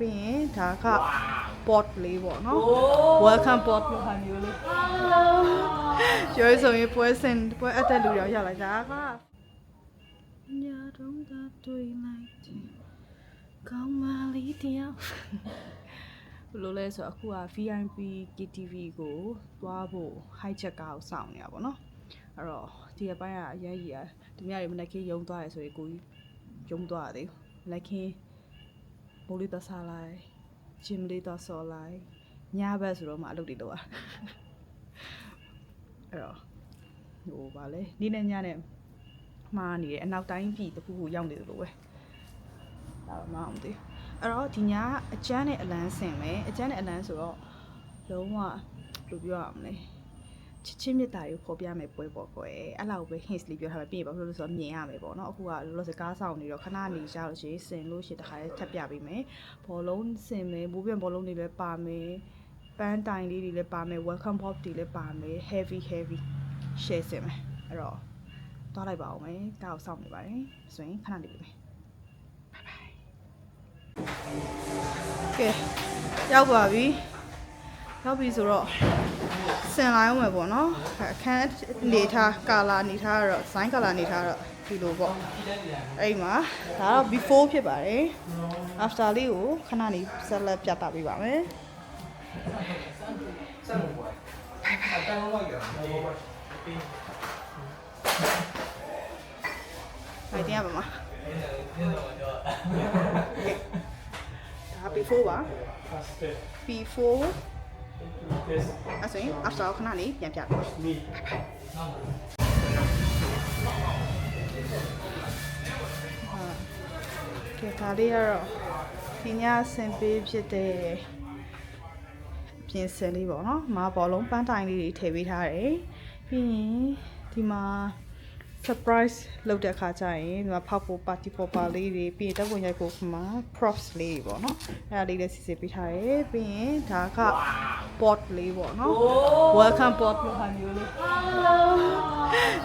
ပြီးရင်ဒါက pot လေးပေါ့နော် welcome pot လို့ဟာမျိုးလေးကျော်ဆိုရင်ပွဲစင်ပွဲအပ်တဲ့လူတွေရောက်လာတာကညာတော့ကတွေ့လိုက်တယ်ကောင်းမလေးတယောက်ဘယ်လိုလဲဆိုတော့အခုက VIP KTV ကိုသွားဖို့ high check ကားကိုစောင့်နေတာပေါ့နော်အဲ့တော့ဒီအပိုင်းကအရင်ကြီးอ่ะသူများတွေမနေ့ကရုံသွားရဆိုရင်ကိုကြီးရုံသွားရတယ်မနေ့က မိုးလေးသွားစားလိုက်ဂျင်လေးသွားဆော်လိုက်ညဘက်ဆိုတော့မှအလုပ်တွေလုပ်ရအဲ့တော့ဟိုဗာလဲနေ့နဲ့ညနဲ့မှားနေတယ်အနောက်တိုင်းပြည်တစ်ခုခုရောက်နေတယ်လို့ပဲဒါတော့မအောင်သေးအဲ့တော့ဒီညအကျန်းနဲ့အလန်းဆင်မယ်အကျန်းနဲ့အလန်းဆိုတော့လုံးဝဘယ်လိုပြောရမလဲ ချစ်ချင်းမြတ်တာကိုဖော်ပြမယ်ပွဲပေါ့ကွယ်အဲ့လောက်ပဲ hints လေးပြောထားမယ်ပြင်ပါဘယ်လိုလဲဆိုတော့မြင်ရမယ်ပေါ့နော်အခုကလောလောဆယ်ကားဆောင်နေတော့ခဏနေကြလို့ရှိရင်ဆင်လို့ရှိရင်တခါလေးထပ်ပြပေးမယ်ဘောလုံးဆင်မယ်မိုးပြန်ဘောလုံးတွေလည်းပါမယ်ပန်းတိုင်လေးတွေလည်းပါမယ် welcome pop တွေလည်းပါမယ် heavy heavy share ဆင်မယ်အဲ့တော့သွားလိုက်ပါအောင်မယ်ကားကိုစောင့်နေပါတယ်ဆိုရင်ခဏလေးပေးမယ်ကဲရောက်ပါပြီရောက်ပြီဆိုတော့ စင်လာအောင်မယ်ပေါ့နော်အခန်းနေထားကာလာနေထားတော့ဇိုင်းကာလာနေထားတော့ဒီလိုပေါ့အဲ့ဒီမှာဒါတော့ before ဖြစ်ပါတယ် after လေးကိုခဏနေဆက်လက်ပြသပေးပါမယ်ဘယ်တရားပါမဒါ before ပါ before အဲ့ဆိုရင် after ကိုခဏလေးပြန်ပြပေးပါကဲဒါလေးကတော့ဒီညဆင်ပေးဖြစ်တဲ့ပြင်ဆင်လေးပေါ့နော်မာဘောလုံးပန်းတိုင်လေးတွေထည့်ပေးထားတယ်ပြီးရင်ဒီမှာ surprise လုပ်တဲ့အခါကျရင်ဒီမှာဖောက်ဖို့ party popper လေးတွေပြီးရင်တက်ဝင်ရိုက်ဖို့ခမှာ props လေးတွေပေါ့နော်အဲ့ဒါလေးလည်းစီစဉ်ပေးထားတယ်ပြီးရင်ဒါက pot လေးပေါ့နော် welcome pot လို့ဟာမျိုးလေး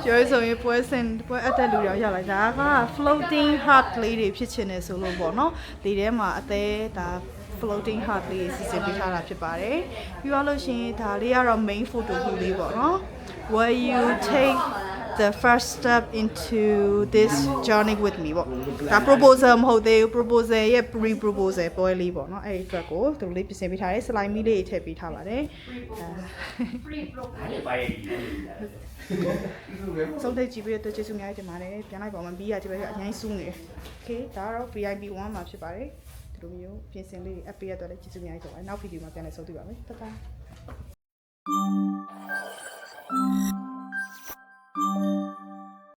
ကျော်ဆိုရင်ပွဲစင်ပွဲအပ်တဲ့လူတွေရောက်လာဒါက floating heart လေးတွေဖြစ်ချင်တယ်ဆိုလို့ပေါ့နော်ဒီထဲမှာအသေးဒါ floating heart လေးစီစဉ်ပေးထားတာဖြစ်ပါတယ်ပြီးတော့လို့ရှိရင်ဒါလေးကတော့ main photo ခုလေးပေါ့နော် where you take the first step into this journey with me ပေါ့ဒါ proposal မဟုတ်သေးဘူး proposal ရဲ့ pre proposal ပွဲလေးပေါ့နော်အဲ့ဒီအတွက်ကိုဒီလိုလေးပြင်ဆင်ပေးထားတယ် slide မီလေးထည့်ပေးထားပါတယ်အဲဆုံးတဲ့ကြည့်ပြီးတော့ကျေးဇူးများတင်ပါတယ်ပြန်လိုက်ပါမယ်ပြီးရဒီဘက်ကအရင်စူးနေတယ် okay ဒါကတော့ VIP 1မှာဖြစ်ပါတယ်ဒီလိုမျိုးပြင်ဆင်လေး app ရတော့လည်းကျေးဇူးများတင်ပါတယ်နောက်ဗီဒီယိုမှာပြန်လည်ဆုံတွေ့ပါမယ်တတား